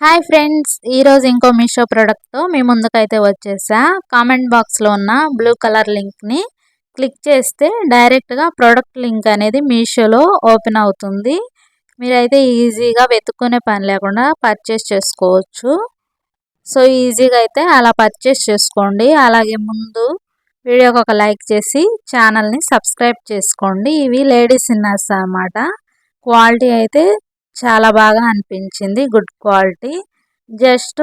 Hi friends ఈరోజు ఇంకో మీషో ప్రోడక్ట్తో మీ ముందుకైతే వచ్చేసా. కామెంట్ బాక్స్లో ఉన్న బ్లూ కలర్ లింక్ని క్లిక్ చేస్తే డైరెక్ట్గా ప్రోడక్ట్ లింక్ అనేది మీషోలో ఓపెన్ అవుతుంది. మీరైతే ఈజీగా వెతుక్కునే పని లేకుండా పర్చేస్ చేసుకోవచ్చు. సో ఈజీగా అయితే అలా పర్చేస్ చేసుకోండి. అలాగే ముందు వీడియోకి ఒక లైక్ చేసి ఛానల్ని సబ్స్క్రైబ్ చేసుకోండి. ఇవి లేడీస్ ఇన్నర్స్ అనమాట క్వాలిటీ అయితే చాలా బాగా అనిపించింది. Good quality. Just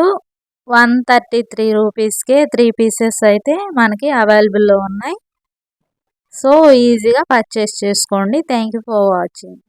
one thirty three రూపీస్కే త్రీ పీసెస్ అయితే మనకి అవైలబుల్లో ఉన్నాయి. సో ఈజీగా పర్చేస్ చేసుకోండి. Thank you for watching.